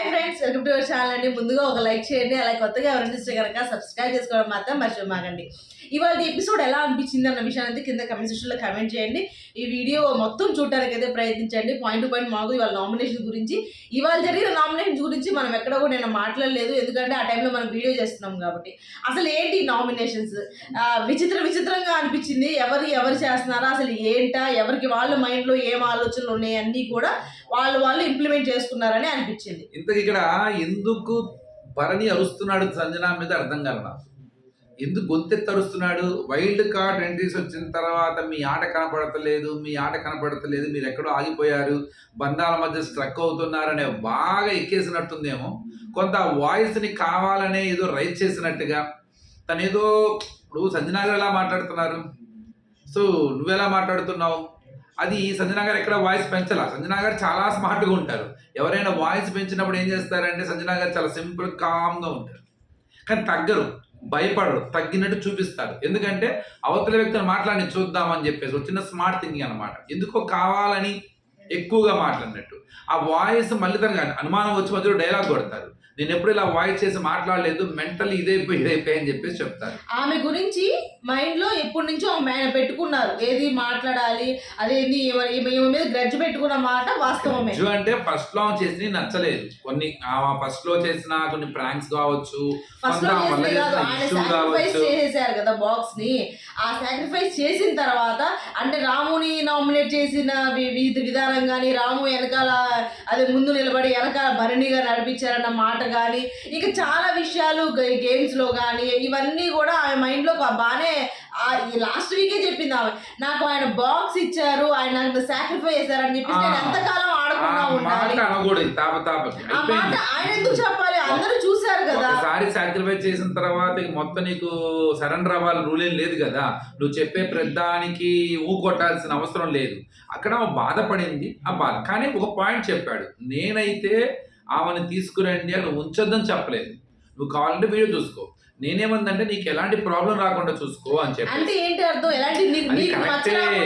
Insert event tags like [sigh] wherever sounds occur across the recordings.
Hi friends welcome to our channel అండి. ముందుగా ఒక లైక్ చేయండి. అలా కొత్తగా ఎవరైనా చూస్తే కనుక సబ్స్క్రైబ్ చేసుకోవడం మాత్రం మర్చిపోమాకండి ఇవాళ ఎపిసోడ్ ఎలా అనిపించింది అన్న విషయాన్ని అయితే కింద కమెంట్ సెక్షన్లో కమెంట్ చేయండి. ఈ వీడియో మొత్తం చూడడానికి అయితే ప్రయత్నించండి. పాయింట్ టు పాయింట్ మాకు ఇవాళ నామినేషన్ గురించి ఇవాళ జరిగిన నామినేషన్ గురించి మనం ఎక్కడ కూడా నేను మాట్లాడలేదు. ఎందుకంటే ఆ టైంలో మనం వీడియో చేస్తున్నాం కాబట్టి. అసలు ఏంటి నామినేషన్స్ విచిత్ర విచిత్రంగా అనిపించింది. ఎవరు ఎవరు చేస్తున్నారా? అసలు ఏంటా? ఎవరికి వాళ్ళ మైండ్లో ఏం ఆలోచనలు ఉన్నాయి అన్నీ కూడా వాళ్ళు వాళ్ళు ఇంప్లిమెంట్ చేసుకున్నారని అనిపించింది. ఇంత ఇక్కడ ఎందుకు భరణి అరుస్తున్నాడు సంజన మీద అర్థం కాల ఎందుకు గొంతెత్తి అరుస్తున్నాడు వైల్డ్ కార్డ్ ఎంట్రీస్ వచ్చిన తర్వాత మీ ఆట కనపడతలేదు మీ ఆట కనపడతలేదు మీరు ఎక్కడో ఆగిపోయారు బంధాల మధ్య స్ట్రక్ అవుతున్నారనే బాగా ఎక్కేసినట్టుందేమో. కొంత వాయిస్ని కావాలనే ఏదో రైజ్ చేసినట్టుగా. తనేదో ఇప్పుడు సంజనాలు ఎలా మాట్లాడుతున్నారు? సో నువ్వెలా మాట్లాడుతున్నావు? అది సంజనా గారు ఎక్కడ వాయిస్ పెంచాల? సంజనా గారు చాలా స్మార్ట్గా ఉంటారు. ఎవరైనా వాయిస్ పెంచినప్పుడు ఏం చేస్తారంటే సంజనా గారు చాలా సింపుల్ కామ్గా ఉంటారు. కానీ తగ్గరు భయపడరు తగ్గినట్టు చూపిస్తారు. ఎందుకంటే అవతల వ్యక్తులు మాట్లాడి చూద్దామని చెప్పేసి వచ్చిన స్మార్ట్ థింకింగ్ అనమాట ఎందుకో కావాలని ఎక్కువగా మాట్లాడినట్టు. ఆ వాయిస్ మళ్ళీ తనకి అనుమానం వచ్చి మధ్యలో డైలాగ్ కొడతారు. నేను ఎప్పుడు ఇలా వాయిస్ చేసి మాట్లాడలేదు మెంటల్ ఇదైపోయి ఇదైపోయి అని చెప్పేసి చెప్తారు. ఆమె గురించి మైండ్లో ఎప్పటి నుంచో ఆమె పెట్టుకున్నారు. ఏది మాట్లాడాలి అదేంది మీద గ్రడ్జ్ పెట్టుకున్న మాట వాస్తవమే. జు అంటే ఫస్ట్లో చేసి నచ్చలేదు. కొన్ని ఫస్ట్లో చేసిన కొన్ని ప్రాంక్స్ కావచ్చు చేసేసారు కదా బాక్స్ని. ఆ సాక్రిఫైస్ చేసిన తర్వాత అంటే రాముని నామినేట్ చేసిన విధానం కానీ రాము వెనకాల అదే ముందు నిలబడి వెనకాల భరణిగా నడిపించారన్న మాట కానీ ఇక చాలా విషయాలు గేమ్స్లో కానీ ఇవన్నీ కూడా ఆమె మైండ్లో బాగానే లాస్ట్ వీకే చెప్పింది ఆమె. నాకు ఆయన బాక్స్ ఇచ్చారు ఆయన నాకు సాక్రిఫై చేశారని చెప్పేసి నేను. ఎంతకాలం ఆడకుండా ఉండాలి. మాట ఆయన ఎందుకు చెప్పాలి? అందరూ చూశారు కదా. ఒకసారి సాక్రిఫైస్ చేసిన తర్వాత మొత్తం నీకు సరెండర్ అవ్వాలి రూల్ ఏం లేదు కదా. నువ్వు చెప్పే ప్రధానికి ఊ కొట్టాల్సిన అవసరం లేదు. అక్కడ బాధపడింది ఆ బాధ. కానీ ఒక పాయింట్ చెప్పాడు. నేనైతే ఆమెను తీసుకురండి అక్కడ ఉంచొద్దని చెప్పలేదు. నువ్వు కావాలంటే వీడియో చూసుకో. నేనేమందంటే నీకు ఎలాంటి ప్రాబ్లం రాకుండా చూసుకో అని చెప్పి అంటే ఏంటి అర్థం? ఎలాంటి అని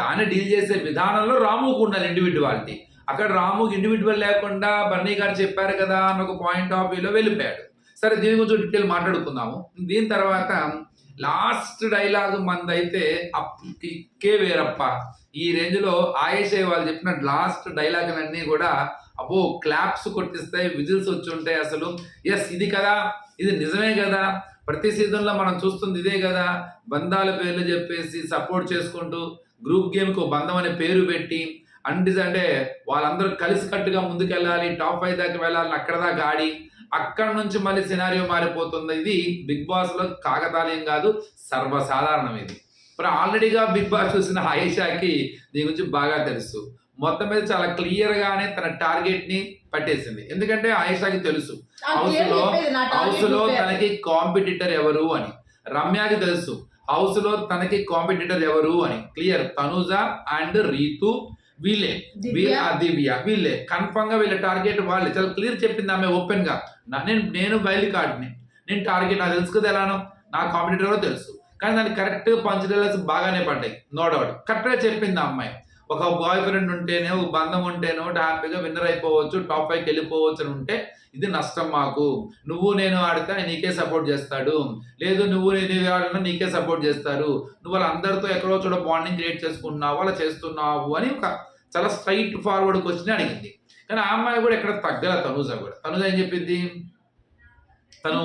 దాన్ని డీల్ చేసే విధానంలో రాముకు ఉండాలి ఇండివిజువాలిటీ అక్కడ రాముకి ఇండివిజువల్ లేకుండా బన్నీ గారు చెప్పారు కదా అన్న ఒక పాయింట్ ఆఫ్ వ్యూలో వెళ్ళిపోయాడు. సరే దీని గురించి డీటెయిల్ మాట్లాడుకుందాము. దీని తర్వాత లాస్ట్ డైలాగ్ మందైతే కే వేరప్ప ఈ రేంజ్లో ఆయేష్ వాళ్ళు చెప్పిన లాస్ట్ డైలాగులన్నీ కూడా అబ్బో క్లాప్స్ కొట్టిస్తాయి విజిల్స్ వచ్చి ఉంటాయి అసలు. ఎస్ ఇది కదా ఇది నిజమే కదా. ప్రతి సీజన్లో మనం చూస్తుంది ఇదే కదా. బంధాల పేర్లు చెప్పేసి సపోర్ట్ చేసుకుంటూ గ్రూప్ గేమ్కి బంధం అనే పేరు పెట్టి అండిస్ అంటే వాళ్ళందరూ కలిసికట్టుగా ముందుకెళ్ళాలి టాప్ ఫైవ్ దాకా వెళ్ళాలి అక్కడ దాకా ఆడి అక్కడ నుంచి మళ్ళీ సినారియో మారిపోతుంది. ఇది బిగ్ బాస్లో కాకతాళీయం కాదు సర్వసాధారణం ఇది. మరి ఆల్రెడీగా బిగ్ బాస్ చూసిన ఆయేషాకి దీని గురించి బాగా తెలుసు. మొత్తం మీద చాలా క్లియర్ గానే తన టార్గెట్ని పట్టేసింది. ఎందుకంటే ఆయేషాకి తెలుసు. హౌస్లో హౌస్లో. తనకి కాంపిటీటర్ ఎవరు అని. రమ్యకి తెలుసు. హౌస్లో తనకి కాంపిటీటర్ ఎవరు అని. క్లియర్ తనుజ అండ్ రీతు వీళ్ళే. దివ్య. వీ- ఆ దివ్య వీళ్ళే. కన్ఫర్మ్గా వీళ్ళ టార్గెట్ వాళ్ళే. చాలా క్లియర్ చెప్పింది ఆమె ఓపెన్గా. నేను నేను కార్డ్ని నేను టార్గెట్ నాకు తెలుసు కదా ఎలానో. నా కాంపిటీటర్ తెలుసు. కానీ దానికి కరెక్ట్ పంచడేలస్ బాగానే పడ్డాయి. నో డౌట్ కరెక్ట్గా చెప్పింది ఆ అమ్మాయి. ఒక బాయ్ ఫ్రెండ్ ఉంటేనే ఒక బంధం ఉంటేనో హ్యాపీగా విన్నర్ అయిపోవచ్చు టాప్ ఫైవ్కి వెళ్ళిపోవచ్చు అని ఉంటే ఇది నష్టం మాకు. నువ్వు నేను ఆడితే నీకే సపోర్ట్ చేస్తాడు. లేదు నువ్వు నేను ఆడినా నీకే సపోర్ట్ చేస్తారు. నువ్వు వాళ్ళందరితో ఎక్కడో చూడ బాండింగ్ క్రియేట్ చేసుకున్నావు అలా చేస్తున్నావు అని ఒక చాలా స్ట్రైట్ ఫార్వర్డ్ క్వశ్చన్ అడిగింది. కానీ ఆ అమ్మాయి కూడా ఎక్కడ తగ్గల తనుజ కూడా. తనుజ ఏం చెప్పింది? తను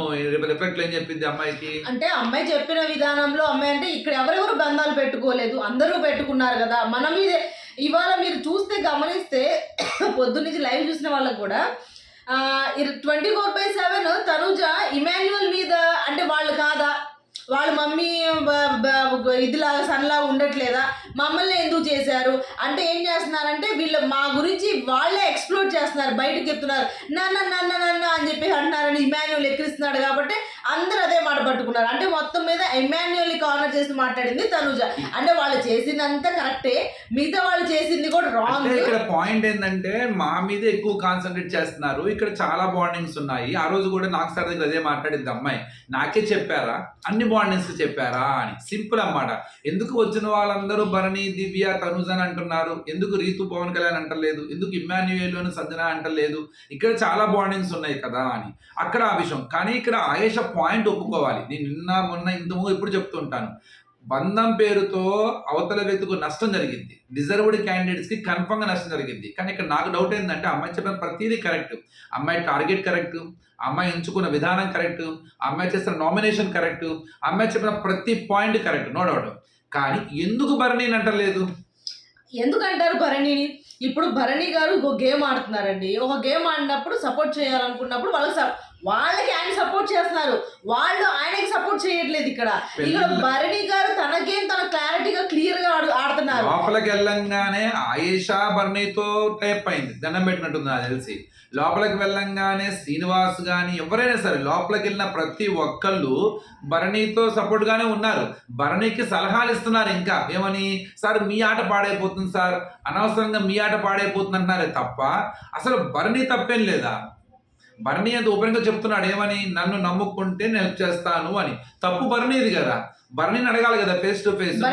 రిఫ్లెక్ట్ ఏం చెప్పింది అమ్మాయికి. అంటే అమ్మాయి చెప్పిన విధానంలో అమ్మాయి అంటే ఇక్కడ ఎవరెవరు బంధాలు పెట్టుకోలేదు అందరూ పెట్టుకున్నారు కదా. మన మీదే ఇవాళ మీరు చూస్తే గమనిస్తే [coughs] పొద్దు నుంచి లైవ్ చూసిన వాళ్ళకి కూడా twenty four by seven Tanuja Emmanuel మీద అంటే వాళ్ళు కాదా? వాళ్ళ మమ్మీ ఇదిలాగా సన్లాగా ఉండట్లేదా? మమ్మల్ని ఎందుకు చేశారు? అంటే ఏం చేస్తున్నారంటే వీళ్ళు మా గురించి వాళ్ళే ఎక్స్ప్లోర్ చేస్తున్నారు బయటకు చెప్తున్నారు నన్న నన్న నన్న అని చెప్పి అంటున్నారని ఇమాన్యువల్ ఎక్కిరిస్తున్నాడు కాబట్టి అందరూ అదే మాట పట్టుకున్నారు. అంటే మొత్తం మీద ఎమాన్యువల్ కార్నర్ చేసి మాట్లాడింది తనుజ. అంటే వాళ్ళు చేసిందంతా కరెక్టే. మిగతా వాళ్ళు చేసింది కూడా అంటే రాంగ్ ఇక్కడ పాయింట్ ఏంటంటే మా మీద ఎక్కువ కాన్సన్ట్రేట్ చేస్తున్నారు. ఇక్కడ చాలా బాండింగ్స్ ఉన్నాయి. ఆ రోజు కూడా నాకు సార్ దగ్గర అదే మాట్లాడింది అమ్మాయి. నాకే చెప్పారా? అన్ని బాండింగ్స్ చెప్పారా? అని. సింపుల్ అన్నమాట. ఎందుకు వచ్చిన వాళ్ళందరూ భరణి దివ్య తనుజ్ అని అంటున్నారు. ఎందుకు రీతు పవన్ కళ్యాణ్ అంటలేదు? ఎందుకు ఇమ్మాన్యుయేల్ అని సంజన అంటలేదు? ఇక్కడ చాలా బాండింగ్స్ ఉన్నాయి కదా అని. అక్కడ ఆ విషయం. కానీ ఇక్కడ ఆయేష పాయింట్ ఒప్పుకోవాలి. నేను నిన్న మొన్న ఇంతకు ఇప్పుడు చెప్తుంటాను బంధం పేరుతో అవతల వ్యక్తికి నష్టం జరిగింది. డిజర్వ్డ్ క్యాండిడేట్స్కి కన్ఫర్మ్గా కన్ఫర్మ్ నష్టం జరిగింది. కానీ ఇక్కడ నాకు డౌట్ ఏంటంటే అమ్మాయి చెప్పిన ప్రతిదీ కరెక్ట్. అమ్మాయి టార్గెట్ కరెక్ట్. అమ్మాయి ఎంచుకున్న విధానం కరెక్ట్. అమ్మాయి చేసిన నామినేషన్ కరెక్ట్. అమ్మాయి చెప్పిన ప్రతి పాయింట్ కరెక్ట్. No doubt. కానీ ఎందుకు భరణి అంటలేదు? ఎందుకంటారు భరణిని ఇప్పుడు భరణి గారు ఒక గేమ్ ఆడుతున్నారండి. ఒక గేమ్ ఆడినప్పుడు సపోర్ట్ చేయాలనుకున్నప్పుడు వాళ్ళకి వాళ్ళకి ఆయన సపోర్ట్ చేస్తున్నారు. వాళ్ళు ఆయనకి సపోర్ట్ చేయట్లేదు ఇక్కడ. ఇక్కడ భరణి గారు తన గేమ్ తన క్లారిటీగా క్లియర్గా ఆడు- ఆడుతున్నారు. లోపలికి వెళ్ళంగానే ఆయేషా బర్నీతో టైప్ అయింది. దండం పెట్టినట్టుంది నాకు తెలిసి. లోపలికి వెళ్ళంగానే శ్రీనివాస్ కానీ ఎవరైనా సరే లోపలికి వెళ్ళిన ప్రతి ఒక్కళ్ళు భరణితో సపోర్ట్ గానే ఉన్నారు. భరణికి సలహాలు ఇస్తున్నారు ఇంకా. ఏమని? సార్ మీ ఆట పాడైపోతుంది సార్. అనవసరంగా మీ ఆట పాడైపోతుంది అంటున్నారే తప్ప అసలు భరణి తప్పేం లేదా? భరణి అంత ఓపెన్గా చెప్తున్నాడు ఏమని? నన్ను నమ్ముకుంటే నేను చేస్తాను అని. తప్పు భరణిది కదా. భరణిని అడగాలి కదా ఫేస్ టు ఫేస్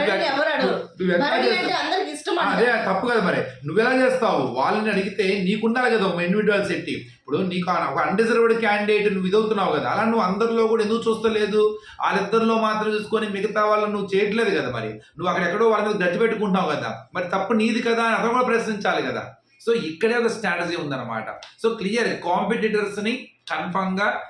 అదే తప్పు కదా మరి. నువ్వెలా చేస్తావు? వాళ్ళని అడిగితే నీకుండాలి కదా ఒక ఇండివిజువల్ సెట్టి ఇప్పుడు నీకు ఒక అన్డిజర్వ్డ్ క్యాండిడేట్ నువ్వు ఇదవుతున్నావు కదా. అలా నువ్వు అందరిలో కూడా ఎందుకు చూస్తలేదు? వాళ్ళిద్దరిలో మాత్రం చూసుకొని మిగతా వాళ్ళని నువ్వు చేయట్లేదు కదా మరి. నువ్వు అక్కడ ఎక్కడో వాళ్ళ మీద గట్టి పెట్టుకుంటున్నావు కదా. మరి తప్పు నీది కదా అని అతను కూడా ప్రశ్నించాలి కదా. సో ఇక్కడే ఒక స్ట్రాటజీ ఉందన్నమాట. సో క్లియర్ కాంపిటీటర్స్ని కన్ఫర్మ్గా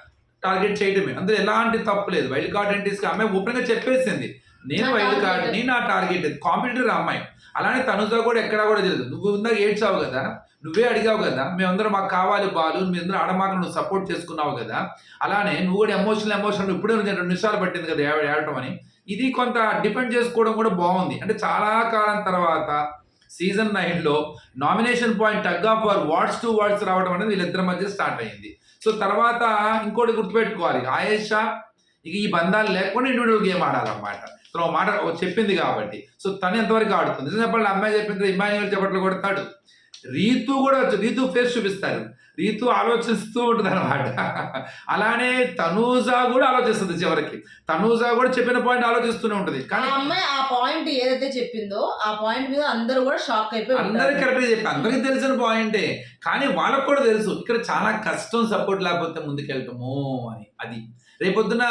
టార్గెట్ చేయడమే అందులో ఎలాంటి తప్పు లేదు. వైల్డ్ కార్డ్ ఎంట్రీస్ అమ్మాయి ఓపెన్గా చెప్పేసింది. నేను వైల్డ్. కార్డ్ని నా టార్గెట్ కాంపిటీటర్ అమ్మాయి. అలానే తనుతో కూడా ఎక్కడా కూడా తెలియదు. నువ్వు ఇందాక ఏడ్చావు కదా? నువ్వే అడిగావు కదా? మేమందరం మాకు కావాలి బాలు మీ అందరూ ఆడమాక నువ్వు సపోర్ట్ చేసుకున్నావు కదా? అలానే నువ్వు కూడా ఎమోషనల్ ఎమోషనల్ ఇప్పుడే రెండు నిమిషాలు పట్టింది కదా ఏడ- ఏడటం అని. ఇది కొంత డిపెండ్ చేసుకోవడం కూడా బాగుంది. అంటే చాలా కాలం తర్వాత సీజన్ నైన్లో nomination point tug of war wards to wards రావడం అనేది వీళ్ళిద్దరి మధ్య స్టార్ట్ అయింది. సో తర్వాత ఇంకోటి గుర్తుపెట్టుకోవాలి. ఆయేషా ఇక ఈ బంధాలు లేకుండా ఇండివిజువల్ గేమ్ ఆడాలన్నమాట. తను మాట చెప్పింది కాబట్టి. సో తను ఎంతవరకు ఆడుతుంది? చెప్పాలి అమ్మాయి చెప్పింది ఇమాన్యువల్ చెప్పట్లు కొడతాడు. రీతు కూడా వచ్చు రీతు ఫేస్ చూపిస్తారు రీతు ఆలోచిస్తూ ఉంటుంది అనమాట అలానే తనూజా కూడా ఆలోచిస్తుంది చివరికి. తనూజా కూడా చెప్పిన పాయింట్ ఆలోచిస్తూనే ఉంటుంది. కానీ అమ్మాయి ఆ పాయింట్ ఏదైతే చెప్పిందో ఆ పాయింట్ మీద అందరూ కూడా షాక్ అయిపోయి అందరికి ఉంటారు. కరెక్ట్గా చెప్పి అందరికి తెలిసిన పాయింటే కానీ వాళ్ళకు కూడా తెలుసు ఇక్కడ చాలా కష్టం సపోర్ట్ లేకపోతే ముందుకెళ్ళటము అని. అది. రేపొద్దున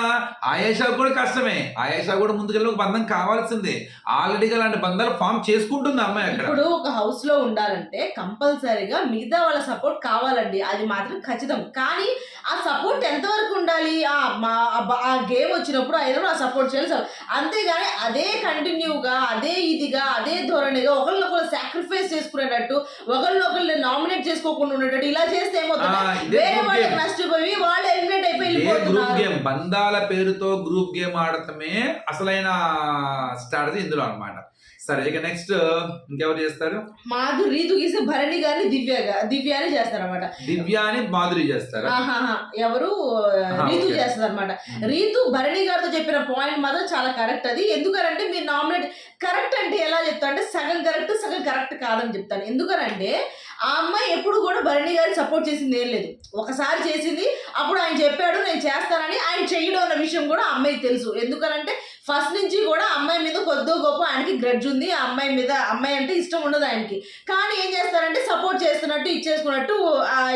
ఆయేషా కూడా కష్టమే. ఆయేషా కూడా ముందుకెళ్ళి ఒక బంధం కావాల్సిందే. ఆల్రెడీగా అలాంటి బంధాలు ఫామ్ చేసుకుంటుంది అమ్మాయి అక్కడ. ఇప్పుడు ఒక హౌస్లో ఉండాలంటే కంపల్సరీగా మిగతా వాళ్ళ సపోర్ట్ కావాలండి. అది మాత్రం ఖచ్చితం. కానీ ఆ సపోర్ట్ ఎంతవరకు ఉండాలి? ఆ గేమ్ వచ్చినప్పుడు ఐదు ఆ సపోర్ట్ చేయాలి అంతేగాని అదే కంటిన్యూగా అదే ఇదిగా అదే ధోరణిగా ఒకళ్ళొకళ్ళు సాక్రిఫైస్ చేసుకునేటట్టు ఒకళ్ళొకళ్ళు నామినేట్ చేసుకోకుండా ఉండేటట్టు ఇలా చేస్తే ఏమవుతుంది వేరే వాళ్ళకి. నష్టపోయి వాళ్ళు ఎలిమినేట్ అయిపోయి వెళ్ళిపోతున్నారు. బంధాల పేరుతో గ్రూప్ గేమ్ ఆడటమే అసలైన స్ట్రాటజీ ఇందులో అన్నమాట. సరే ఇక నెక్స్ట్ ఇంకెవరు చేస్తారు? మాధు రీతు గీసి భరణి గారిని దివ్య గా- దివ్య అని చేస్తారన్నమాట. దివ్య అని మాధురి చేస్తారు. ఎవరు? రీతు ఓకే. చేస్తుంది అనమాట రీతు భరణి గారితో చెప్పిన పాయింట్ మాత్రం చాలా కరెక్ట్ అది. ఎందుకనంటే మీరు నామినేట్ కరెక్ట్ అంటే ఎలా చెప్తా అంటే సగం కరెక్ట్ సగం కరెక్ట్ కాదని చెప్తాను. ఎందుకనంటే ఆ అమ్మాయి ఎప్పుడు కూడా భరణి గారి సపోర్ట్ చేసింది ఏం లేదు. ఒకసారి చేసింది అప్పుడు ఆయన చెప్పాడు నేను చేస్తానని ఆయన చేయడం అన్న విషయం కూడా ఆ అమ్మాయికి తెలుసు. ఎందుకనంటే ఫస్ట్ నుంచి కూడా అమ్మాయి మీద కొద్దో గొప్ప ఆయనకి గ్రడ్జ్ ఉంది. ఆ అమ్మాయి మీద అమ్మాయి అంటే ఇష్టం ఉండదు ఆయనకి. కానీ ఏం చేస్తారంటే సపోర్ట్ చేస్తున్నట్టు ఇచ్చేసుకున్నట్టు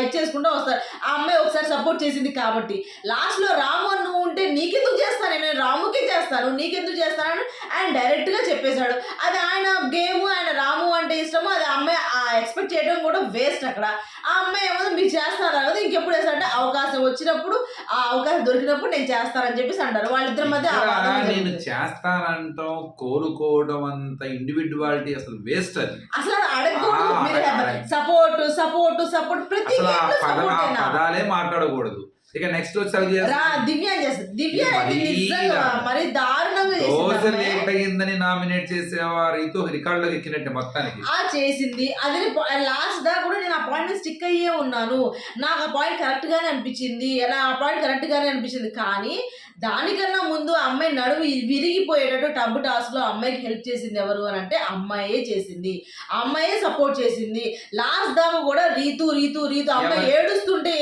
ఇచ్చేసుకుంటూ వస్తారు. ఆ అమ్మాయి ఒకసారి సపోర్ట్ చేసింది కాబట్టి. లాస్ట్లో రాము అని నువ్వు ఉంటే నీకెందుకు చేస్తాను నేను రాముకే చేస్తాను నీకెందుకు చేస్తానని ఆయన డైరెక్ట్గా చెప్పేశాడు. అది ఆయన గేమ్ ఆయన రాము అంటే ఇష్టము. అది ఆ అమ్మాయి ఎక్స్పెక్ట్ చేయడం కూడా వేస్ట్ అక్కడ. ఆ అమ్మాయి ఏమో మీరు చేస్తారా కదా ఇంకెప్పుడు వేస్తారంటే అవకాశం వచ్చినప్పుడు ఆ అవకాశం దొరికినప్పుడు నేను చేస్తానని చెప్పేసి అంటారు. వాళ్ళిద్దరి మధ్య చేస్తానంటాం కోరుకోవడం అంత ఇండివిడ్యువాలిటీ అసలు వేస్ట్ అది. అసలు సపోర్ట్ సపోర్ట్ సపోర్ట్ ప్రతి పదాలే మాట్లాడకూడదు. ఇక నెక్స్ట్ వచ్చి దివ్య దివ్య మరీ దారుణంగా లేట్. అయ్యిందని నామినేట్ చేసేవారితో రికార్డులోకి ఎక్కినట్టే మొత్తానికి. ఆ చేసింది. అది లాస్ట్ దా కూడా నేను ఆ పాయింట్ స్టిక్ అయ్యే ఉన్నాను. నాకు ఆ పాయింట్ కరెక్ట్ గానే అనిపించింది. నా ఆ పాయింట్ కరెక్ట్ గానే అనిపించింది. కానీ దానికన్నా ముందు అమ్మాయి నడుము విరిగిపోయేటట్టు టబ్ టాస్క్లో అమ్మాయికి హెల్ప్ చేసింది ఎవరు అని అంటే అమ్మాయే చేసింది. అమ్మాయే సపోర్ట్ చేసింది. లాస్ట్ దాకా కూడా రీతు రీతు రీతు అమ్మాయి ఏడుస్తుంటే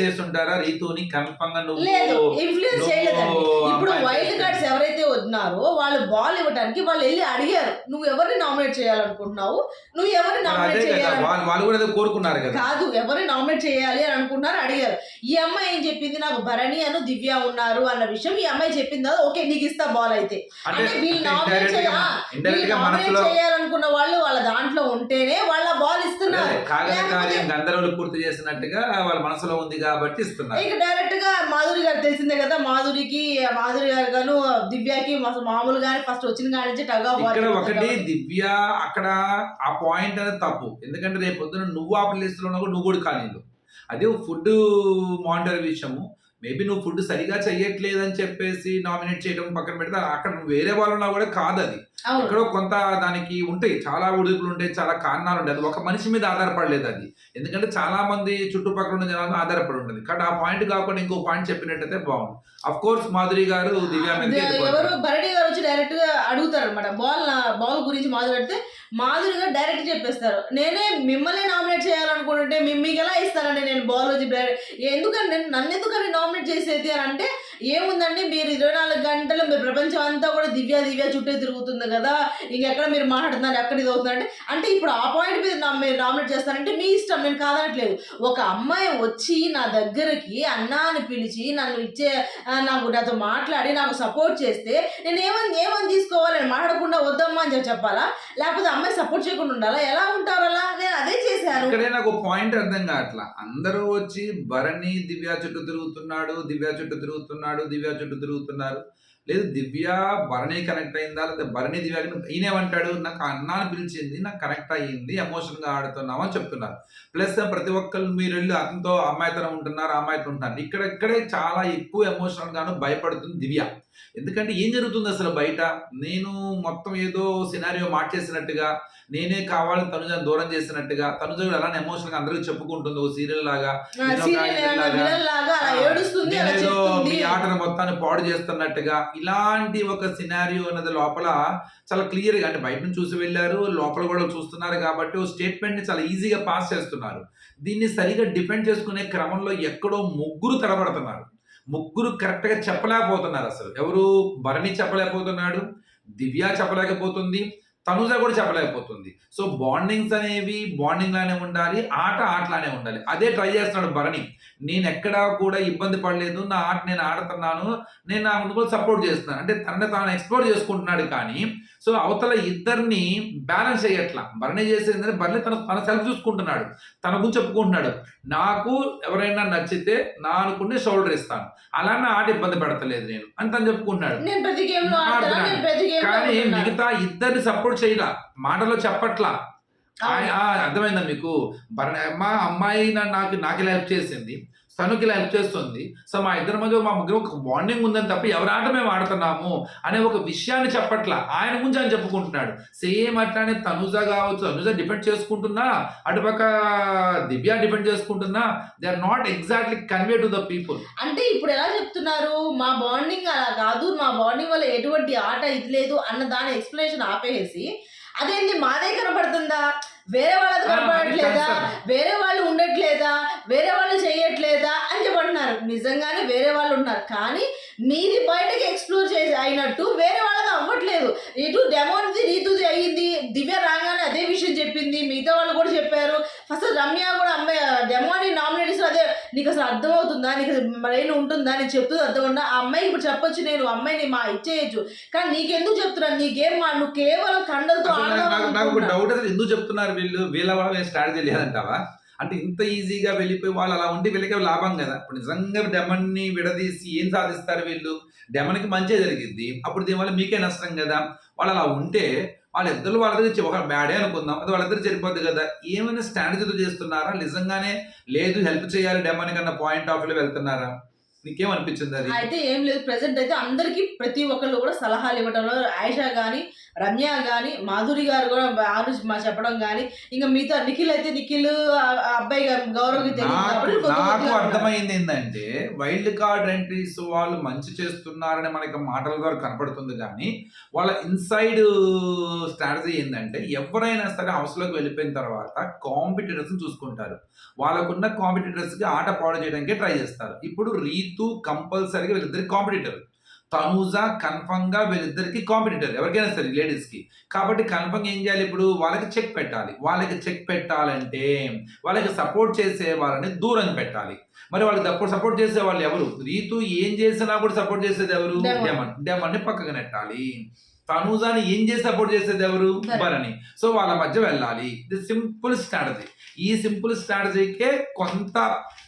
చేస్తుంటారా రీతుని? కన్ఫర్మ్ లేదు ఇన్ఫ్లుయెన్స్ చేయలేదండి. ఇప్పుడు వైల్డ్. కార్డ్స్ ఎవరైతే ఉన్నారో వాళ్ళు బాల్ ఇవ్వడానికి వాళ్ళు వెళ్ళి అడిగారు నువ్వు ఎవరిని నామినేట్ చేయాలనుకుంటున్నావు? నువ్వు ఎవరిని నామినేట్ చేయాలి వాళ్ళు కూడా కోరుకున్నారు కదా. కాదు ఎవరిని నామినేట్ చేయాలి అని అనుకున్నారు అడిగారు. ఈ అమ్మాయి ఏం చెప్పింది? నాకు భరణి అను దివ్య ఉన్నారు అన్న విషయం ఈ అమ్మాయి చెప్పిందా ఓకే నీకు ఇస్తా బాల్ అయితే. అంటే వీళ్ళు నామినేట్ చేయాలనుకున్న వాళ్ళు వాళ్ళ దాంట్లో ఉంటేనే వాళ్ళ బాల్ ఇస్తున్నారు. కార్యం పూర్తి చేసినట్టుగా వాళ్ళ మనసులో ఉంది కాబట్టి ఇస్తున్నారు. ఇక డైరెక్ట్గా మాధురి గారు తెలిసిందే కదా మాధురికి మాధురి గారు గాను దివ్యకి మామూలుగానే ఫస్ట్ వచ్చిన కాడి నుంచి టగ్ ఇక్కడ ఒకటి దివ్య అక్కడ ఆ పాయింట్ అనేది తప్పు. ఎందుకంటే రేపు పొద్దున నువ్వు ఆ ప్లేస్లో ఉన్నావు నువ్వు కూడా ఖాళీలు అదే ఫుడ్ మానిటర్ విషయము. మేబీ నువ్వు ఫుడ్ సరిగా చెయ్యట్లేదని చెప్పేసి నామినేట్ చేయడం పక్కన పెడితే అక్కడ నువ్వు వేరే వాళ్ళు ఉన్నా కూడా కాదు అది. ఎక్కడో కొంత దానికి ఉంటాయి. చాలా ఉడుపులు ఉంటాయి చాలా కారణాలు ఉంటాయి. అది ఒక మనిషి మీద ఆధారపడలేదు అది. ఎందుకంటే చాలా మంది చుట్టుపక్కల ఉన్న జనాలు ఆధారపడి ఉంటుంది కాబట్టి ఆ పాయింట్ కాకుండా ఇంకో పాయింట్ చెప్పినట్టయితే బాగుంది అఫ్ కోర్స్ మాధురి గారు దివ్య ఎవరు గారు వచ్చి డైరెక్ట్గా అడుగుతారు అనమాట బాల్ బాల్ గురించి మాధురి మాధురిగా డైరెక్ట్ చెప్పేస్తారు. నేనే మిమ్మల్ని నామినేట్ చేయాలనుకుంటుంటే మీకు ఎలా ఇస్తానండి నేను బయాలజీ వచ్చి ఎందుకని నేను నన్ను ఎందుకని నామినేట్ చేసేది అని అంటే ఏముందండి? మీరు ఇరవై నాలుగు గంటలు మీ ప్రపంచం అంతా కూడా దివ్య దివ్య చుట్టే తిరుగుతుంది కదా? ఇంకెక్కడ మీరు మాట్లాడుతున్నారు? ఎక్కడ ఇది అవుతుందంటే అంటే ఇప్పుడు ఆ పాయింట్ మీద మీరు నామినేట్ చేస్తారంటే మీ ఇష్టం నేను కాదనట్లేదు. ఒక అమ్మాయి వచ్చి నా దగ్గరికి అన్నా అని పిలిచి నన్ను ఇచ్చే నాకు నాతో మాట్లాడి నాకు సపోర్ట్ చేస్తే నేను ఏమని ఏమని తీసుకోవాలి మాట్లాడకుండా వద్దమ్మా అని చెప్పి చెప్పాలా? లేకపోతే అమ్మాయి సపోర్ట్ చేయకుండా ఉండాలా? ఎలా ఉంటారు అలా? నేను అదే చేశాను. ఇక్కడే నాకు పాయింట్ అర్థం కావట్లా. అందరూ వచ్చి భరణి దివ్య చుట్టూ తిరుగుతున్నాడు దివ్య చుట్టూ తిరుగుతున్నాడు దివ్య చుట్టూ తిరుగుతున్నారు. లేదు దివ్య భరణి కనెక్ట్ అయిందా? లేదా భరణి దివ్య ఈయనేమంటాడు? నాకు అన్నాన్ని పిలిచింది నాకు కనెక్ట్ అయ్యింది ఎమోషన్గా ఆడుతున్నామని చెప్తున్నారు. ప్లస్ ప్రతి ఒక్కరు మీరు వెళ్ళి అతనితో అమ్మాయితనం ఉంటున్నారు అమ్మాయితో ఉంటున్నారు. ఇక్కడ ఇక్కడే చాలా ఎక్కువ ఎమోషనల్ గాను భయపడుతుంది దివ్య. ఎందుకంటే ఏం జరుగుతుంది అసలు బయట? నేను మొత్తం ఏదో సినారియో మార్చేసినట్టుగా నేనే కావాలని తనుజను దూరం చేసినట్టుగా తనుజ కూడా అలానే ఎమోషన్గా అందరికీ చెప్పుకుంటుంది ఓ సీరియల్ లాగా నేను ఒక సీరియల్ లాగా, నేనేదో మీ ఆటను మొత్తాన్ని పాడు చేస్తున్నట్టుగా ఇలాంటి ఒక సినారియో అన్నది లోపల చాలా క్లియర్గా అంటే బయట నుంచి చూసి వెళ్ళారు లోపల కూడా చూస్తున్నారు కాబట్టి ఓ స్టేట్మెంట్ని చాలా ఈజీగా పాస్ చేస్తున్నారు. దీన్ని సరిగా డిఫెండ్ చేసుకునే క్రమంలో ఎక్కడో ముగ్గురు తడబడుతున్నారు. ముగ్గురు కరెక్ట్గా చెప్పలేకపోతున్నారు అసలు. ఎవరు భరణి చెప్పలేకపోతున్నాడు దివ్య చెప్పలేకపోతుంది తనుజ కూడా చెప్పలేకపోతుంది. సో బాండింగ్స్ అనేవి బాండింగ్ లానే ఉండాలి ఆట ఆటలానే ఉండాలి. అదే ట్రై చేస్తున్నాడు భరణి. నేను ఎక్కడా కూడా ఇబ్బంది పడలేదు నా ఆట నేను ఆడుతున్నాను నేను నా ముందు సపోర్ట్ చేస్తున్నాను. అంటే తనని తాను ఎక్స్ప్లోర్ చేసుకుంటున్నాడు కానీ సో అవతల ఇద్దరిని బ్యాలెన్స్ చేయట్లా. భరణి చేసేది ఏంటంటే భరణి తన తన సెల్ఫ్ చూసుకుంటున్నాడు. తన గురించి చెప్పుకుంటున్నాడు. నాకు ఎవరైనా నచ్చితే నా అనుకుంటే షోల్డర్ ఇస్తాను. అలానే ఆట ఇబ్బంది పడతలేదు నేను. అని తను చెప్పుకుంటున్నాడు కానీ మిగతా ఇద్దరిని సపోర్ట్ చేయలా మాటలో చెప్పట్లా. అర్థమైందా మీకు? భరణ మా అమ్మాయి నా- నాకు నాకు హెల్ప్ చేసింది. తనుకి ఇలా హెల్ప్ చేస్తుంది. సో మా ఇద్దరి మధ్య మా ముగ్గురు ఒక బాండింగ్ ఉందని తప్ప ఎవరాట మేము ఆడుతున్నాము అనే ఒక విషయాన్ని చెప్పట్లా. ఆయన గురించి ఆయన చెప్పుకుంటున్నాడు. సేమ్ అట్లానే తనుజ కావచ్చు తనుజ డిపెండ్ చేసుకుంటున్నా అటుపక్క దివ్య డిపెండ్ చేసుకుంటున్నా they are not exactly convey to the people అంటే ఇప్పుడు ఎలా చెప్తున్నారు? మా బాండింగ్ అలా కాదు మా బాండింగ్ వల్ల ఎటువంటి ఆట ఇది లేదు అన్న దాని ఎక్స్ప్లెనేషన్ ఆపేసి అదేంటి మాదే కనపడుతుందా? వేరే వాళ్ళది కనపడట్లేదా. వేరే వాళ్ళు ఉండట్లేదా? వేరే వాళ్ళు చేయట్లేదా? అని చెప్పంటున్నారు. నిజంగానే వేరే వాళ్ళు ఉన్నారు. కానీ మీది బయటకి ఎక్స్ప్లోర్ చేసి అయినట్టు వేరే వాళ్ళది అవ్వట్లేదు. ఇటు డెమోన్ది రీతుది అయ్యింది దివ్య రాగానే అదే విషయం చెప్పింది మిగతా వాళ్ళు కూడా చెప్పారు. ఫస్ట్ రమ్య కూడా అమ్మాయి డెమోని నామినేట్ చేసి అదే నీకు అసలు అర్థమవుతుందా? నీకు బ్రెయిన్ ఉంటుందా? నీకు చెప్తుంది అర్థం ఉందా ఆ అమ్మాయి ఇప్పుడు చెప్పొచ్చు నేను అమ్మాయిని మా ఇచ్చేయచ్చు. కానీ నీకెందుకు చెప్తున్నాను నీ గేమ్ మా నువ్వు కేవలం కండలతో నాకు- నాకు నాకు డౌట్ అసలు ఎందుకు చెప్తున్నారు వీళ్ళు? వీళ్ళ వాళ్ళ స్ట్రాటజీ లేదంటావా? అంటే ఇంత ఈజీగా వెళ్ళిపోయి వాళ్ళు అలా ఉండి వీళ్ళకే లాభం కదా. ఇప్పుడు నిజంగా డెమన్ని విడదీసి ఏం సాధిస్తారు వీళ్ళు? డెమన్కి మంచి జరిగింది. అప్పుడు దీనివల్ల మీకే నష్టం కదా. వాళ్ళు అలా ఉంటే వాళ్ళిద్దరు వాళ్ళిద్దరు ఒక బ్యాడే అనుకుందాం అది వాళ్ళిద్దరు సరిపోద్ది కదా. ఏమైనా స్ట్రాటజీతో చేస్తున్నారా? నిజంగానే లేదు హెల్ప్ చేయాలి డెమన్ కన్నా పాయింట్ ఆఫ్లో వెళ్తున్నారా? నీకేమనిపించింది అది? అయితే ఏం లేదు. ప్రెసెంట్ అయితే అందరికి ప్రతి ఒక్కళ్ళు కూడా సలహాలు ఇవ్వడంలో ఆయిషా కానీ రమ్య కానీ మాధురి గారు కూడా ఆరు మా చెప్పడం కానీ ఇంకా మిగతా నిఖిల్ అయితే నిఖిల్ అబ్బాయి గారు గౌరవ్కి తెలియదు నాకు. అర్థమైంది ఏంటంటే వైల్డ్ కార్డ్ ఎంట్రీస్ వాళ్ళు మంచి చేస్తున్నారని మనకి మాటల ద్వారా కనపడుతుంది కానీ వాళ్ళ ఇన్సైడ్ స్ట్రాటజీ ఏంటంటే ఎవరైనా సరే హౌస్లోకి వెళ్ళిపోయిన తర్వాత కాంపిటేటర్స్ చూసుకుంటారు వాళ్ళకున్న కాంపిటేటర్స్కి ఆట పాడు చేయడానికి ట్రై చేస్తారు ఇప్పుడు రీతు కంపల్సరీగా వీళ్ళిద్దరికి కాంపిటేటర్ తనూజ కన్ఫర్మ్గా వీళ్ళిద్దరికి కాంపిటేటర్ ఎవరికైనా సరే లేడీస్కి కాబట్టి కన్ఫర్మ్ ఏం చేయాలి ఇప్పుడు? వాళ్ళకి చెక్ పెట్టాలి. వాళ్ళకి చెక్ పెట్టాలంటే వాళ్ళకి సపోర్ట్ చేసే వాళ్ళని దూరం పెట్టాలి. మరి వాళ్ళకి సపోర్ట్ సపోర్ట్ చేసే వాళ్ళు ఎవరు? రీతు ఏం చేసినా కూడా సపోర్ట్ చేసేది ఎవరు? డెమన్. డెమన్. డెమన్ని పక్కకు నెట్టాలి. తనూజాని ఏం చేసి సపోర్ట్ చేసేది ఎవరు? భరణి. భరణి. సో వాళ్ళ మధ్య వెళ్ళాలి. ఇది సింపుల్ స్ట్రాటజీ ఈ సింపుల్ స్ట్రాటజీకే కొంత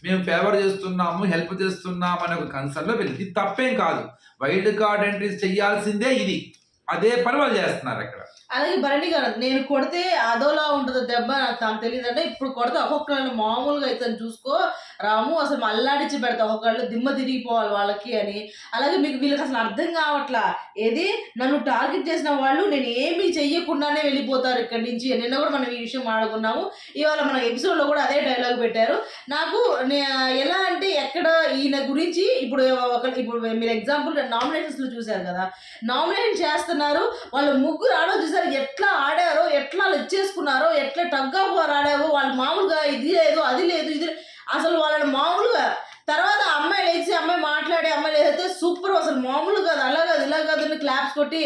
మేము ఫేవర్ చేస్తున్నాము హెల్ప్ చేస్తున్నాము అనే ఒక కన్సర్న్లో వెళ్ళింది. ఇది తప్పేం కాదు. వైల్డ్ కార్డ్ ఎంట్రీస్ చేయాల్సిందే ఇది. అదే పని వాళ్ళు చేస్తున్నారు అక్కడ. అలాగే భరణి గారు నేను కొడితే అదోలా ఉంటుందో దెబ్బ నాకు నాకు తెలియదు అంటే ఇప్పుడు కొడితే. ఒక్కొక్కళ్ళు మామూలుగా అయితే చూసుకో రాము అసలు అల్లాడిచ్చి పెడతా. ఒక్కొక్కళ్ళు దిమ్మ తిరిగిపోవాలి వాళ్ళకి అని. అలాగే మీకు వీళ్ళకి అసలు అర్థం కావట్లా? ఏది? నన్ను టార్గెట్ చేసిన వాళ్ళు నేను ఏమీ చెయ్యకుండానే వెళ్ళిపోతారు ఇక్కడి నుంచి. నిన్న కూడా మనం ఈ విషయం ఆడుకున్నాము. ఇవాళ మన ఎపిసోడ్లో కూడా అదే డైలాగ్ పెట్టారు. నాకు నే- ఎలా అంటే ఎక్కడ ఈయన గురించి ఇప్పుడు ఒక ఇప్పుడు మీరు ఎగ్జాంపుల్ నామినేషన్స్లో చూశారు కదా? నామినేషన్ చేస్తున్నారు. వాళ్ళు ముగ్గురు ఆడో అసలు ఎట్లా ఆడారో ఎట్లా వాళ్ళు ఇచ్చేసుకున్నారో ఎట్లా టగ్ ఆఫ్ వార్ ఆడారో వాళ్ళు మామూలుగా ఇది లేదు అది లేదు ఇది అసలు వాళ్ళని మామూలుగా తర్వాత అమ్మాయి లేచి అమ్మాయి మాట్లాడే అమ్మాయి లేదైతే సూపర్ అసలు మామూలు కాదు అలా కాదు ఇలా కాదు అని క్లాప్స్ కొట్టి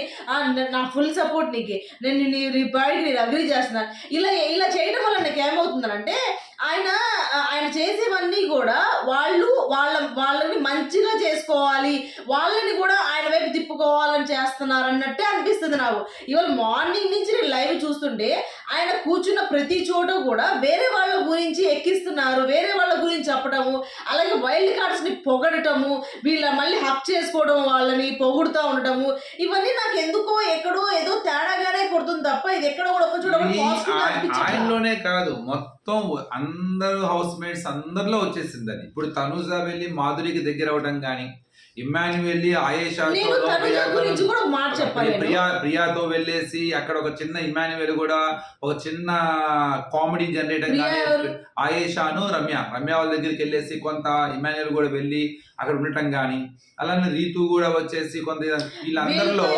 నా ఫుల్ సపోర్ట్ నీకు. నేను నీ నీ బాడీకి నేను అగ్రీ చేస్తున్నాను ఇలా ఇలా చేయడం వల్ల నాకు ఏమవుతుందంటే ఆయన ఆయన చేసేవన్నీ కూడా వాళ్ళు వాళ్ళ వాళ్ళని మంచిగా చేసుకోవాలి వాళ్ళని కూడా ఆయన వైపు తిప్పుకోవాలని చేస్తున్నారు అన్నట్టే అనిపిస్తుంది నాకు ఇవాళ మార్నింగ్ నుంచి నేను లైవ్ చూస్తుంటే ఆయన కూర్చున్న ప్రతి చోట కూడా వేరే వాళ్ళ గురించి ఎక్కిస్తున్నారు వేరే వాళ్ళ గురించి చెప్పడము అలాగే వైల్డ్ కార్డ్స్ని పొగడటము వీళ్ళ మళ్ళీ హక్ చేసుకోవడం వాళ్ళని పొగుడుతూ ఉండటము ఇవన్నీ నాకు ఎందుకో ఎక్కడో ఏదో తేడాగానే కొడుతుంది తప్ప ఇది ఎక్కడ కూడా ఒక అనిపించట్లా. ఆయనలోనే కాదు మొత్తం అందరూ హౌస్ మేట్స్ అందరిలో వచ్చేసింది అది ఇప్పుడు తనుజ వెళ్ళి మాధురికి దగ్గర అవ్వడం కానీ ఇమ్మాన్యుల్ వెళ్ళి ఆయేషాతో. ప్రియా ప్రియాతో వెళ్ళేసి అక్కడ ఒక చిన్న ఇమాన్యువల్ కూడా ఒక చిన్న కామెడీ ఎవరు? ఆయేషాను రమ్య రమ్య వాళ్ళ దగ్గరికి వెళ్ళేసి కొంత ఇమాన్యుల్ కూడా వెళ్ళి అక్కడ ఉండటం కానీ అలానే రీతు కూడా వచ్చేసి కొంత వీళ్ళందరిలో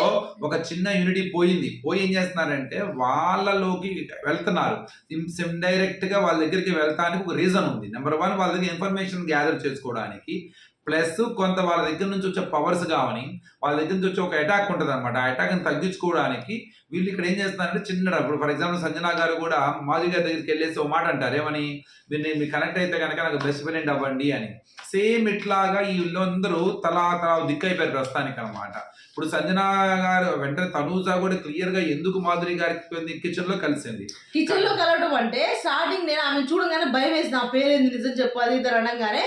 ఒక చిన్న యూనిటీ పోయింది పోయి ఏం చేస్తున్నారంటే వాళ్ళలోకి వెళ్తున్నారు డైరెక్ట్గా వాళ్ళ దగ్గరికి వెళ్తానికి ఒక రీజన్ ఉంది నెంబర్ వన్ వాళ్ళ దగ్గర ఇన్ఫర్మేషన్ గ్యాదర్ చేసుకోవడానికి ప్లస్ కొంత వాళ్ళ దగ్గర నుంచి వచ్చే పవర్స్ కావని వాళ్ళ దగ్గర నుంచి వచ్చే ఒక అటాక్ ఉంటుంది అనమాట ఆ అటాక్ని తగ్గించుకోవడానికి వీళ్ళు ఇక్కడ ఏం చేస్తున్నారంటే చిన్న ఇప్పుడు ఫర్ ఎగ్జాంపుల్ సంజనా గారు కూడా మాధవి గారి దగ్గరికి వెళ్ళేసి ఓ మాట అంటారు. ఏమని? మీరు మీ కనెక్ట్ అయితే కనుక నాకు బెస్ట్ ఫ్రెండ్ అవ్వండి అని. సేమ్ ఇట్లాగా ఈ వీళ్ళందరూ తలా తలా దిక్కు అయిపోయారు ప్రస్తుతానికి అనమాట ఇప్పుడు సంజనా గారు వెంటనే తనూజ కూడా క్లియర్గా ఎందుకు మాధురి గారికి కిచెన్లో కలిసింది? కిచెన్లో కలవడం అంటే స్టార్టింగ్ నేను ఆమె చూడగానే భయం వేసి నా పేరేంది? నిజం చెప్పాలి ఇద్దరు ఇది అనగానే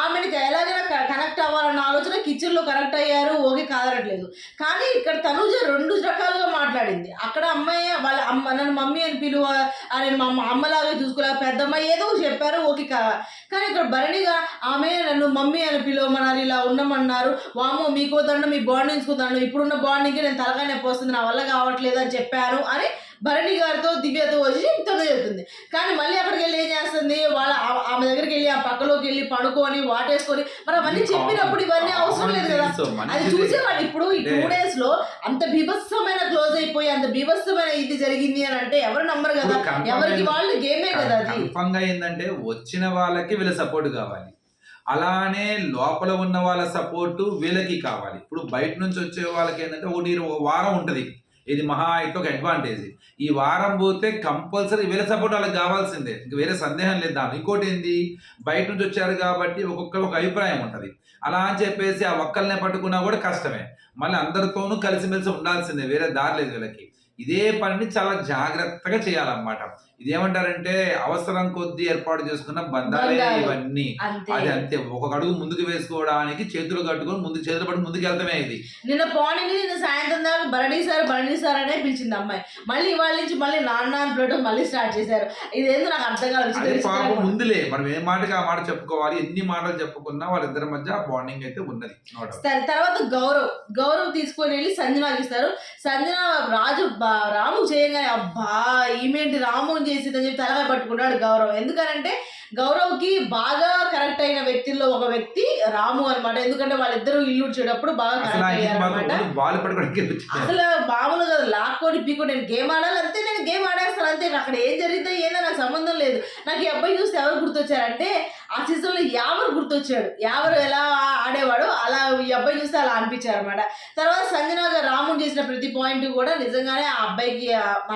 ఆమెని ఎలాగైనా కనెక్ట్ అవ్వాలన్న ఆలోచన కిచెన్లో కనెక్ట్ అయ్యారు. ఓకే కాదనట్లేదు. కానీ ఇక్కడ తనూజ రెండు రకాలుగా మాట్లాడింది. అక్కడ అమ్మాయి వాళ్ళ అమ్మ నన్ను మమ్మీ అని పిలువ అని మా అమ్మలాగే చూసుకోలే పెద్దమ్మ ఏదో చెప్పారు ఓకే కానీ ఇక్కడ భరణిగా ఆమె నన్ను మమ్మీ అని పిలువమన్నారు ఇలా ఉండమన్నారు. వామో మీకో దండం మీ బాండింగ్స్కో దండం. ఇప్పుడున్న బాండింగ్కి నేను తలకాయ నొప్పి వస్తుంది నా వల్ల కావట్లేదు అని చెప్పాను అని భరణి గారితో దివ్యతో వచ్చి తను చెప్తుంది కానీ మళ్ళీ అక్కడికి వెళ్ళి ఏం చేస్తుంది? వాళ్ళ ఆమె దగ్గరికి వెళ్ళి ఆ పక్కలోకి వెళ్ళి పడుకొని వాటేసుకొని మరి అవన్నీ చెప్పినప్పుడు ఇవన్నీ అవసరం లేదు కదా. అది. చూసేవాళ్ళు. ఇప్పుడు ఈ టూ డేస్లో అంత బీభత్సమైన క్లోజ్ అయిపోయి అంత బీభత్సమైన ఇది జరిగింది అని అంటే ఎవరు నమ్మరు కదా? ఎవరికి వాళ్ళు గేమే కదా అది. ఏంటంటే వచ్చిన వాళ్ళకి వీళ్ళ సపోర్ట్ కావాలి. అలానే లోపల ఉన్న వాళ్ళ సపోర్ట్ వీళ్ళకి కావాలి. ఇప్పుడు బయట నుంచి వచ్చే వాళ్ళకి ఏంటంటే ఒకటి ఒక వారం ఉంటది. ఇది మహా అయితే ఒక అడ్వాంటేజ్ ఈ వారం పోతే కంపల్సరీ వీళ్ళ సపోర్ట్ వాళ్ళకి కావాల్సిందే. ఇంక వేరే సందేహం లేదు దాని ఇంకోటి ఏంది? బయట నుంచి వచ్చారు కాబట్టి ఒక్కొక్కరు ఒక అభిప్రాయం ఉంటుంది. అలా అని చెప్పేసి ఆ ఒక్కరినే పట్టుకున్నా కూడా కష్టమే. మళ్ళీ అందరితోనూ కలిసిమెలిసి ఉండాల్సిందే. వేరే దారి లేదు వీళ్ళకి. ఇదే పనిని చాలా జాగ్రత్తగా చేయాలన్నమాట. ఇదేమంటారంటే అవసరం కొద్దీ ఏర్పాటు చేసుకున్న బంధాలే. ఇవన్నీ. అది అంతే. ఒక అడుగు ముందుకు వేసుకోవడానికి చేతులు కట్టుకొని ముందుకు చేతులు పట్టి ముందుకు వెళ్తామే ఇది. నిన్న మార్నింగ్ నిన్న సాయంత్రం దాకా భరణి సార్ భరణి సార్ అనే పిలిచింది అమ్మాయి. మళ్ళీ ఇవాళ నుంచి మళ్ళీ నాన్న అని పిలవడం మళ్ళీ స్టార్ట్ చేశారు. ఇదేందో నాకు అర్థం కాలేదు చిన్న పాపం. ముందులే. మనం ఏ మాటకి ఆ మాట చెప్పుకోవాలి ఎన్ని మాటలు చెప్పుకున్నా వాళ్ళిద్దరి మధ్య ఆ బాండింగ్ అయితే ఉన్నది. సరే తర్వాత గౌరవ్. గౌరవ్ తీసుకొని వెళ్ళి సంజనాకి ఇస్తారు సంజన రాజు రాము చేయగానే అబ్బా ఈమెంటి రాము చేసిందని చెప్పి తలగా పట్టుకున్నాడు గౌరవ్. ఎందుకనంటే గౌరవ్కి బాగా కరెక్ట్ అయిన వ్యక్తుల్లో ఒక వ్యక్తి రాము అన్నమాట. ఎందుకంటే వాళ్ళిద్దరూ ఇల్లు వచ్చేటప్పుడు బాగా కరెక్ట్ అయ్యారు అనమాట. అసలు మామూలుగా లాక్కొని పీకొని నేను గేమ్ ఆడాలి అంతే నేను గేమ్ ఆడేస్తాను అంతే. అక్కడ ఏం జరిగిందో ఏందో నాకు సంబంధం లేదు. నాకు ఈ అబ్బాయి చూస్తే ఎవరు గుర్తొచ్చారంటే ఆ సీజన్లో యావరు గుర్తొచ్చాడు. యావరు ఎలా ఆడేవాడు అలా ఈ అబ్బాయి చూస్తే అలా అనిపించారు అనమాట తర్వాత సంజన గారు చేసిన ప్రతి పాయింట్ కూడా నిజంగానే ఆ అబ్బాయికి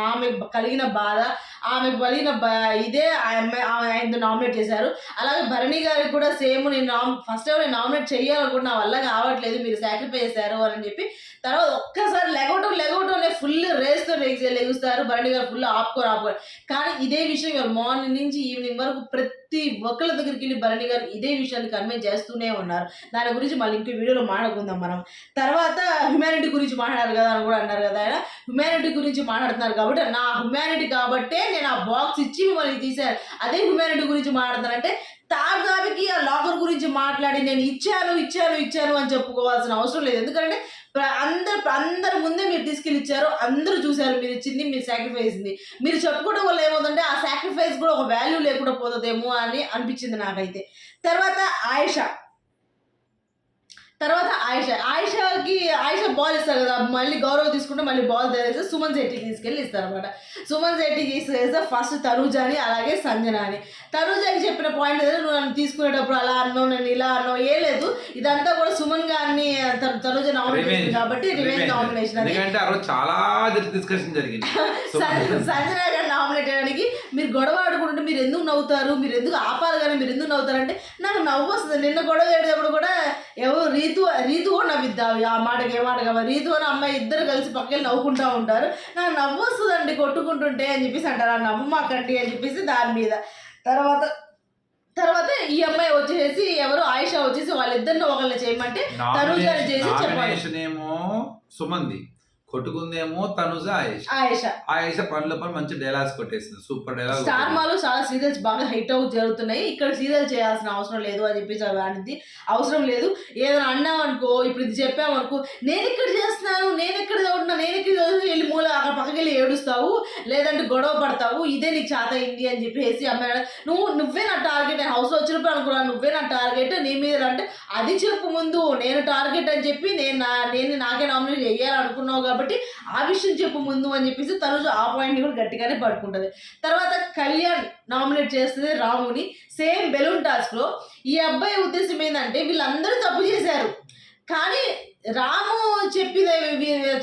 ఆమె కలిగిన బాధ ఆమెకు కలిగిన బ- ఇదే ఆమె ఆయన నామినేట్ చేశారు. అలాగే భరణి గారికి కూడా సేమ్ నేను నామ్ ఫస్ట్ నేను నామినేట్ చేయాలనుకుంటే నా వల్ల కావట్లేదు మీరు సాక్రిఫై చేశారు అని చెప్పి. తర్వాత ఒక్కసారి లెగవటం లెగవటం ఫుల్ రేస్తో లెగుస్తారు. భరణి గారు ఫుల్ ఆపుకోరు ఆపుకోరు కానీ ఇదే విషయం మార్నింగ్ నుంచి ఈవినింగ్ వరకు ప్రతి ప్రతి ఒక్కళ్ళ దగ్గరికి వెళ్ళి భరణి గారు ఇదే విషయాన్ని కన్వే చేస్తూనే ఉన్నారు. దాని గురించి మళ్ళీ ఇంకో వీడియోలో మాట్లాడుకుందాం మనం. తర్వాత హ్యుమానిటీ గురించి మాట్లాడారు కదా అని కూడా అన్నారు కదా ఆయన. హ్యుమానిటీ గురించి మాట్లాడుతున్నారు కాబట్టి నా హ్యుమానిటీ కాబట్టే నేను ఆ బాక్స్ ఇచ్చి మిమ్మల్ని తీశాను. అదే హ్యుమానిటీ గురించి మాట్లాడుతానంటే తాగావికి ఆ లాకర్ గురించి మాట్లాడి నేను ఇచ్చాను ఇచ్చాను ఇచ్చాను అని చెప్పుకోవాల్సిన అవసరం లేదు. ఎందుకంటే అందరు అందరి ముందే మీరు తీసుకెళ్ళి ఇచ్చారు అందరూ చూశారు మీరు ఇచ్చింది మీరు సాక్రిఫైస్ ఉంది మీరు చెప్పుకోవడం వల్ల ఏమవుతుందంటే ఆ సాక్రిఫైస్ కూడా ఒక వాల్యూ లేకుండా పోతుందేమో అని అనిపించింది నాకైతే. తర్వాత ఆయిషా. తర్వాత ఆయిష ఆయిషకి ఆయిష బాల్ ఇస్తారు కదా మళ్ళీ గౌరవ్ తీసుకుంటే మళ్ళీ బాల్ తెలిస్తే సుమన్ శెట్టికి తీసుకెళ్ళి ఇస్తారు అనమాట సుమన్ శెట్టికి ఇస్తే ఫస్ట్ తనుజాని అలాగే సంజన అని. తనుజాకి చెప్పిన పాయింట్ ఏదో నువ్వు నన్ను తీసుకునేటప్పుడు అలా అన్నావు నేను ఇలా అన్నావు ఏ లేదు. ఇదంతా కూడా సుమన్ గారిని తను- తనుజ నామినేషన్. కాబట్టి రివెంజ్. నామినేషన్ అది రోజు చాలా డిస్కషన్ జరిగింది. [laughs] సంజన గారు నామినేట్ చేయడానికి మీరు గొడవ ఆడుకుంటుంటే మీరు ఎందుకు నవ్వుతారు? మీరు ఎందుకు ఆపాలి కానీ మీరు ఎందుకు నవ్వుతారంటే నాకు నవ్వు వస్తుంది. నిన్న గొడవ చేయడం కూడా ఎవరు రీతు రీతు కూడా నవ్విద్దా. ఆ మాటకి ఏ మాట కావాలి రీతు అని అమ్మాయి ఇద్దరు కలిసి పక్కకి నవ్వుకుంటా ఉంటారు. నాకు నవ్వు వస్తుందండి కొట్టుకుంటుంటే అని చెప్పేసి అంటారు. ఆ నవ్వు మాకండి అని చెప్పేసి దాని మీద. తర్వాత తర్వాత ఈ అమ్మాయి వచ్చేసి ఎవరు ఆయిషా వచ్చేసి వాళ్ళిద్దరిని ఒకళ్ళని చేయమంటే తనుజాని చేసి చెప్పాలి. సుమంది. కొట్టుకుందేమో తనుజ ఆయేష్. ఆయిషా. ఆయేష పనుల పని మంచి డైలాగ్స్ కొట్టేసింది. సూపర్ డైలాగ్ స్టార్ మాలో చాలా సీరియల్స్ బాగా హైట్ అవుట్ జరుగుతున్నాయి. ఇక్కడ సీరియల్ చేయాల్సిన అవసరం లేదు అని చెప్పేసి అనేది అవసరం లేదు. ఏదైనా అన్నాం అనుకో ఇప్పుడు ఇది చెప్పామనుకో నేను ఇక్కడ చేస్తున్నాను నేను ఎక్కడ చదువుతున్నా నేను ఇక్కడ చదువుతున్నా వెళ్ళి మూల అక్కడ పక్కకి వెళ్ళి ఏడుస్తావు లేదంటే గొడవ పడతావు ఇదే నీకు చేత అయింది అని చెప్పేసి అమ్మాయి నువ్వు నువ్వే నా టార్గెట్ నేను హౌస్లో వచ్చినప్పుడు అనుకున్నాను నువ్వే నా టార్గెట్ నీ మీద అంటే అది చెప్పు ముందు నేను టార్గెట్ అని చెప్పి నేను నా నేను నాకే నామినేట్ చేయాలనుకున్నావు కాబట్టి ఆ విషయం చెప్పు ముందు అని చెప్పేసి తను ఆ పాయింట్ కూడా గట్టిగానే పట్టుకుంటుంది. తర్వాత కళ్యాణ్ నామినేట్ చేస్తుంది రాముని. సేమ్ బెలూన్ టాస్క్లో ఈ అబ్బాయి ఉద్దేశం ఏంటంటే వీళ్ళందరూ తప్పు చేశారు. కానీ రాము చెప్పిన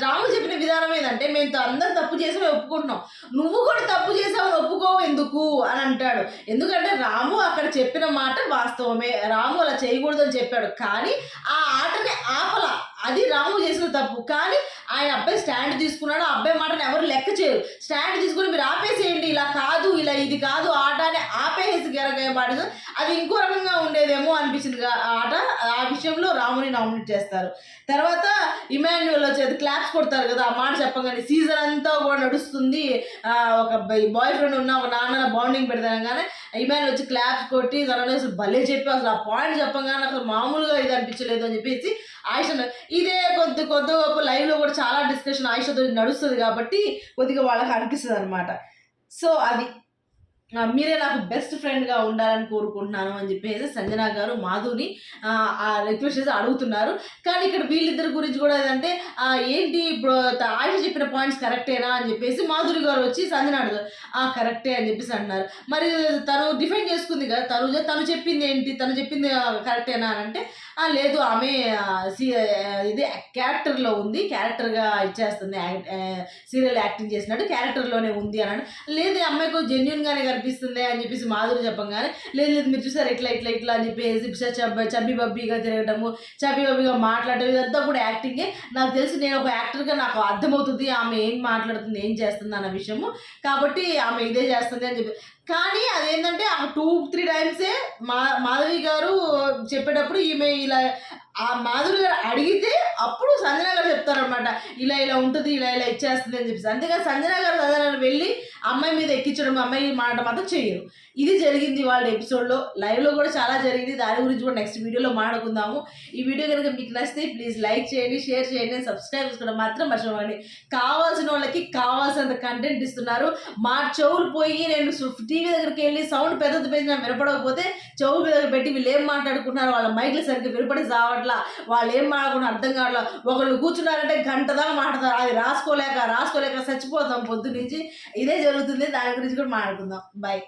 రాము చెప్పిన విధానం ఏంటంటే మేము అందరం తప్పు చేసి మేము ఒప్పుకుంటున్నాం. నువ్వు కూడా తప్పు చేసావని ఒప్పుకోవు ఎందుకు? అని అంటాడు. ఎందుకంటే రాము అక్కడ చెప్పిన మాట వాస్తవమే. రాము అలా చేయకూడదు అని చెప్పాడు. కానీ ఆ ఆటని ఆపల. అది రాము చేసిన తప్పు. కానీ ఆయన అబ్బాయి స్టాండ్ తీసుకున్నాడు. ఆ అబ్బాయి మాటను ఎవరు లెక్క చేయరు. స్టాండ్ తీసుకుని మీరు ఆపేసేయండి. ఇలా కాదు ఇలా ఇది కాదు. ఆట అని ఆపేసి గెరగబడి అది ఇంకో రకంగా ఉండేదేమో అనిపించింది ఆ ఆట. ఆ విషయంలో రాముని నామినేట్ చేస్తారు. తర్వాత ఇమాన్యువల్ వచ్చేది క్లాప్స్ కొడతారు కదా ఆ మాట చెప్పగానే సీజన్ అంతా కూడా నడుస్తుంది. ఒక బాయ్ ఫ్రెండ్ ఉన్న ఒక నాన్న బాండింగ్ పెడతానగానే ఇమాన్యుల్ వచ్చి క్లాప్స్ కొట్టి తనని అసలు భలే చెప్పి అసలు ఆ పాయింట్ చెప్పగానే అసలు మామూలుగా ఇది అనిపించలేదు అని చెప్పేసి ఆయుష ఇదే కొద్ది కొద్ది గొప్ప లైవ్లో కూడా చాలా డిస్కషన్ ఆయుషతో నడుస్తుంది కాబట్టి కొద్దిగా వాళ్ళకి అనిపిస్తుంది అనమాట సో అది. మీరే నాకు బెస్ట్ ఫ్రెండ్గా ఉండాలని కోరుకుంటున్నాను అని చెప్పేసి సంజన గారు మాధుని ఆ, రిక్వెస్ట్ చేసి అడుగుతున్నారు. కానీ ఇక్కడ వీళ్ళిద్దరి గురించి కూడా ఏంటంటే ఏంటి ఇప్పుడు త- ఆయుష చెప్పిన పాయింట్స్ కరెక్టేనా అని చెప్పేసి మాధురి గారు వచ్చి సంజన అడుగుతారు ఆ కరెక్టే అని చెప్పేసి అంటున్నారు. మరి తను డిఫెండ్ చేసుకుంది కదా తను తను చెప్పింది ఏంటి తను చెప్పింది కరెక్టేనా అని అంటే లేదు ఆమె ఇది క్యారెక్టర్లో ఉంది క్యారెక్టర్గా ఇచ్చేస్తుంది సీరియల్ యాక్టింగ్ చేసినట్టు క్యారెక్టర్లోనే ఉంది అని లేదు ఈ అమ్మాయికి జెన్యున్గానే కనిపి అనిపిస్తుంది అని చెప్పేసి మాధురి చెప్పంగానే లేదు లేదు మీరు చూసారు ఇట్లా ఇట్లా ఇట్లా అని చెప్పేసి చబ్బి బబ్బీగా తిరగటము చబ్బి బబ్బీగా మాట్లాడటం ఇదంతా కూడా యాక్టింగే నాకు తెలిసి నేను ఒక యాక్టర్గా నాకు అర్థమవుతుంది ఆమె ఏం మాట్లాడుతుంది ఏం చేస్తుంది అన్న విషయము. కాబట్టి ఆమె ఇదే చేస్తుంది అని చెప్పి. కానీ అదేంటంటే ఆ టూ త్రీ టైమ్సే మా మాధవి గారు చెప్పేటప్పుడు ఈమె ఇలా ఆ మాధురి గారు అడిగితే అప్పుడు సంజన గారు చెప్తారనమాట ఇలా ఇలా ఉంటుంది ఇలా ఇలా ఇచ్చేస్తుంది అని చెప్పేసి. అంతేగాని సంజన గారు సంజన వెళ్ళి అమ్మాయి మీద ఎక్కించడం అమ్మాయి మాట మాత్రం చేయరు ఇది జరిగింది వాళ్ళ ఎపిసోడ్లో లైవ్లో కూడా చాలా జరిగింది. దాని గురించి కూడా నెక్స్ట్ వీడియోలో మాట్లాడుకుందాము. ఈ వీడియో కనుక మీకు నచ్చితే ప్లీజ్ లైక్ చేయండి షేర్ చేయండి సబ్స్క్రైబ్ చేసుకోవడం మాత్రం మర్చిపోకండి. కావాల్సిన వాళ్ళకి కావాల్సినంత కంటెంట్ ఇస్తున్నారు. మా చెవులు పోయి నేను టీవీ దగ్గరికి వెళ్ళి సౌండ్ పెద్దది పెంచిన వినపడకపోతే చెవులు దగ్గర పెట్టి వీళ్ళు ఏం మాట్లాడుకుంటున్నారు వాళ్ళ మైక్లు సరిగ్గా వినపడి సావట్లా వాళ్ళు ఏం మాట్లాడుకున్నారు అర్థం కావట్లా. ఒకళ్ళు కూర్చున్నారంటే గంట దాకా మాట్లాడతారు. అది రాసుకోలేక రాసుకోలేక చచ్చిపోతాం పొద్దు నుంచి. ఇదే జరుగుతుంది. దాని గురించి కూడా మాట్లాడుకుందాం. బాయ్